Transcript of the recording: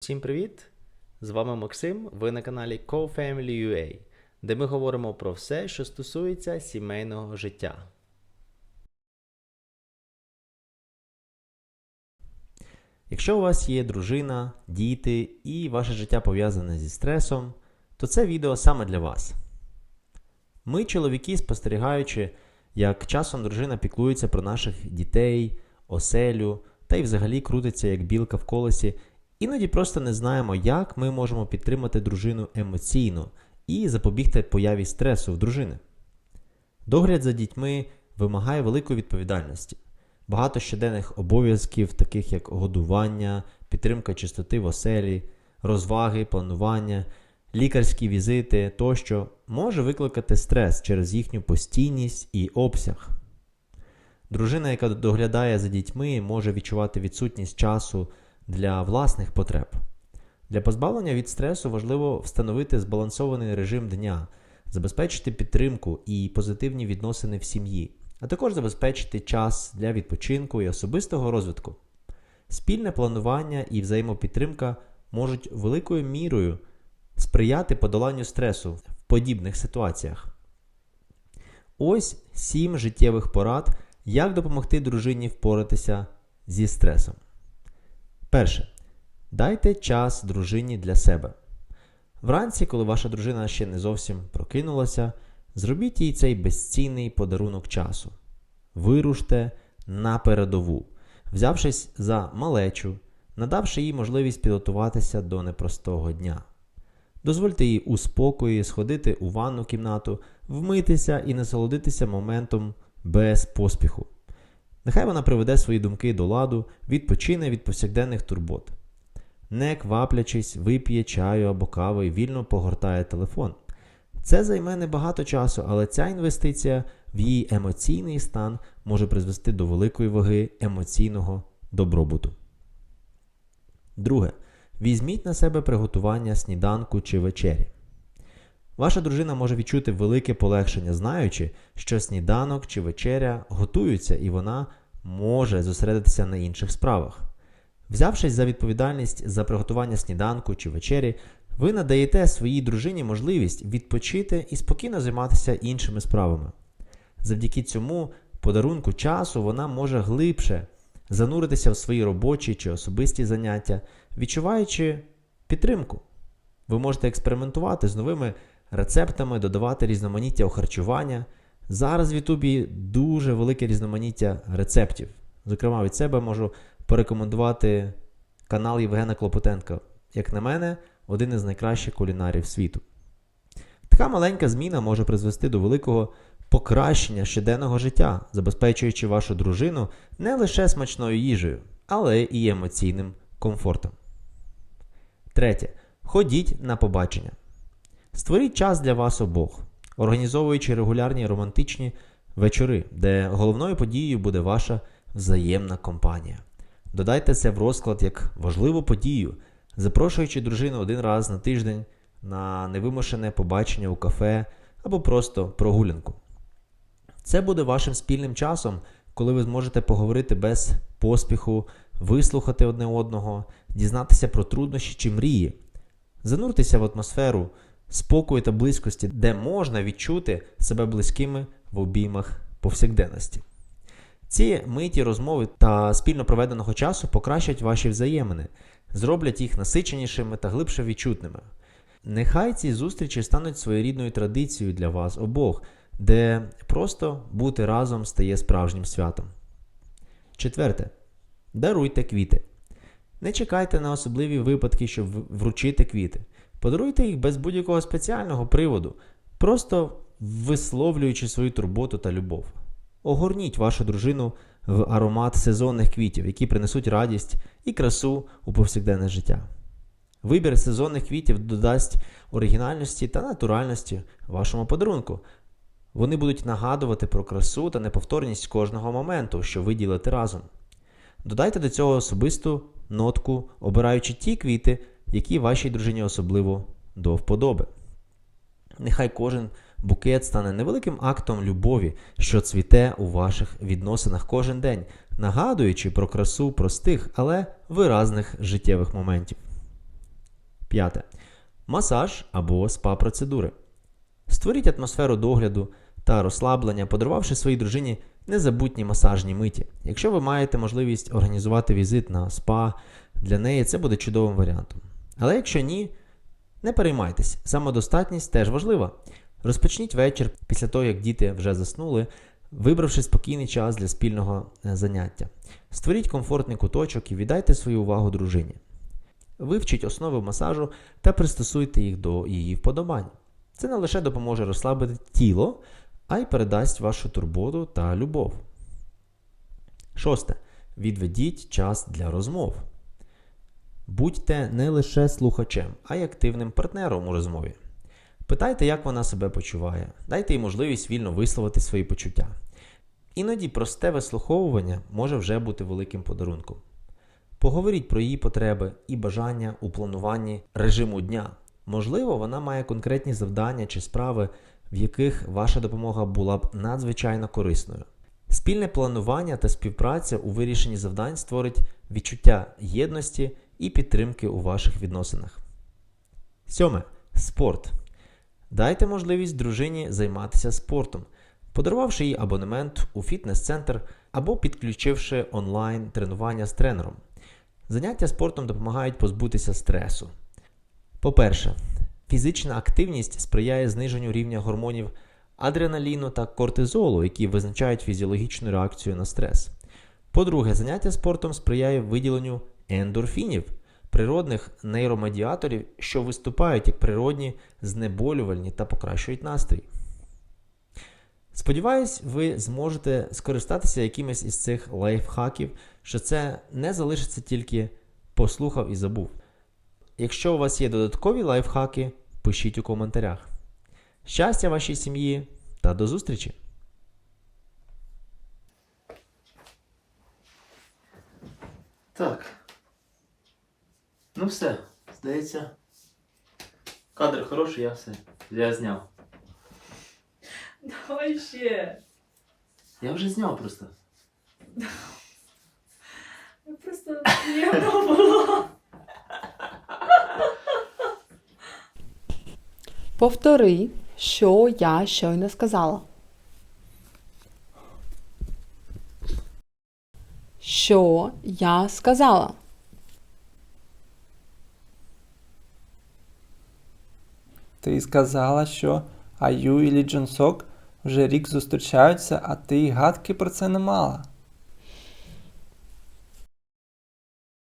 Всім привіт! З вами Максим. Ви на каналі CoFamily.ua, де ми говоримо про все, що стосується сімейного життя. Якщо у вас є дружина, діти і ваше життя пов'язане зі стресом, то це відео саме для вас. Ми, чоловіки, спостерігаючи, як часом дружина піклується про наших дітей, оселю та й взагалі крутиться як білка в колесі, іноді просто не знаємо, як ми можемо підтримати дружину емоційно і запобігти появі стресу в дружини. Догляд за дітьми вимагає великої відповідальності, багато щоденних обов'язків, таких як годування, підтримка чистоти в оселі, розваги, планування, лікарські візити тощо може викликати стрес через їхню постійність і обсяг. Дружина, яка доглядає за дітьми, може відчувати відсутність часу для власних потреб. Для позбавлення від стресу важливо встановити збалансований режим дня, забезпечити підтримку і позитивні відносини в сім'ї, а також забезпечити час для відпочинку і особистого розвитку. Спільне планування і взаємопідтримка можуть великою мірою сприяти подоланню стресу в подібних ситуаціях. Ось сім життєвих порад, як допомогти дружині впоратися зі стресом. Перше. Дайте час дружині для себе. Вранці, коли ваша дружина ще не зовсім прокинулася, зробіть їй цей безцінний подарунок часу. Вируште на передову, взявшись за малечу, надавши їй можливість підготуватися до непростого дня. Дозвольте їй у спокої сходити у ванну кімнату, вмитися і насолодитися моментом без поспіху. Нехай вона приведе свої думки до ладу, відпочине від повсякденних турбот. Не кваплячись, вип'є чаю або кави і вільно погортає телефон. Це займе небагато часу, але ця інвестиція в її емоційний стан може призвести до великої ваги емоційного добробуту. Друге. Візьміть на себе приготування сніданку чи вечері. Ваша дружина може відчути велике полегшення, знаючи, що сніданок чи вечеря готуються і вона може зосередитися на інших справах. Взявшись за відповідальність за приготування сніданку чи вечері, ви надаєте своїй дружині можливість відпочити і спокійно займатися іншими справами. Завдяки цьому подарунку часу вона може глибше зануритися в свої робочі чи особисті заняття, відчуваючи підтримку. Ви можете експериментувати з новими рецептами, додавати різноманіття у харчування. Зараз в Ютубі дуже велике різноманіття рецептів. Зокрема, від себе можу порекомендувати канал Євгена Клопотенка. Як на мене, один із найкращих кулінарів світу. Така маленька зміна може призвести до великого покращення щоденного життя, забезпечуючи вашу дружину не лише смачною їжею, але і емоційним комфортом. Третє. Ходіть на побачення. Створіть час для вас обох, організовуючи регулярні романтичні вечори, де головною подією буде ваша взаємна компанія. Додайте це в розклад як важливу подію, запрошуючи дружину один раз на тиждень на невимушене побачення у кафе або просто прогулянку. Це буде вашим спільним часом, коли ви зможете поговорити без поспіху, вислухати одне одного, дізнатися про труднощі чи мрії, зануртеся в атмосферу спокою та близькості, де можна відчути себе близькими в обіймах повсякденності. Ці миті розмови та спільно проведеного часу покращать ваші взаємини, зроблять їх насиченішими та глибше відчутними. Нехай ці зустрічі стануть своєрідною традицією для вас обох, де просто бути разом стає справжнім святом. Четверте. Даруйте квіти. Не чекайте на особливі випадки, щоб вручити квіти. Подаруйте їх без будь-якого спеціального приводу, просто висловлюючи свою турботу та любов. Огорніть вашу дружину в аромат сезонних квітів, які принесуть радість і красу у повсякденне життя. Вибір сезонних квітів додасть оригінальності та натуральності вашому подарунку. Вони будуть нагадувати про красу та неповторність кожного моменту, що ви ділите разом. Додайте до цього особисту нотку, обираючи ті квіти, які вашій дружині особливо до вподоби. Нехай кожен букет стане невеликим актом любові, що цвіте у ваших відносинах кожен день, нагадуючи про красу простих, але виразних життєвих моментів. П'яте. Масаж або спа-процедури. Створіть атмосферу догляду та розслаблення, подарувавши своїй дружині незабутні масажні миті. Якщо ви маєте можливість організувати візит на спа, для неї це буде чудовим варіантом. Але якщо ні, не переймайтесь, самодостатність теж важлива. Розпочніть вечір після того, як діти вже заснули, вибравши спокійний час для спільного е, заняття. Створіть комфортний куточок і віддайте свою увагу дружині. Вивчіть основи масажу та пристосуйте їх до її вподобань. Це не лише допоможе розслабити тіло, а й передасть вашу турботу та любов. Шосте. Відведіть час для розмов. Будьте не лише слухачем, а й активним партнером у розмові. Питайте, як вона себе почуває, дайте їй можливість вільно висловити свої почуття. Іноді просте вислуховування може вже бути великим подарунком. Поговоріть про її потреби і бажання у плануванні режиму дня. Можливо, вона має конкретні завдання чи справи, в яких ваша допомога була б надзвичайно корисною. Спільне планування та співпраця у вирішенні завдань створить відчуття єдності і підтримки у ваших відносинах. Сьоме. Спорт. Дайте можливість дружині займатися спортом, подарувавши їй абонемент у фітнес-центр або підключивши онлайн тренування з тренером. Заняття спортом допомагають позбутися стресу. По-перше, фізична активність сприяє зниженню рівня гормонів адреналіну та кортизолу, які визначають фізіологічну реакцію на стрес. По-друге, заняття спортом сприяє виділенню ендорфінів, природних нейромедіаторів, що виступають як природні, знеболювальні та покращують настрій. Сподіваюсь, ви зможете скористатися якимось із цих лайфхаків, що це не залишиться тільки послухав і забув. Якщо у вас є додаткові лайфхаки, пишіть у коментарях. Щастя вашій сім'ї та до зустрічі! Так. Ну все, здається. Кадр хороший, я все. Я зняв. Давай ще. Я вже зняв просто. Просто приємно було. Повтори, що я щойно сказала. Що я сказала? Ти сказала, що Аю і Лі Джонсок вже рік зустрічаються, а ти й гадки про це не мала.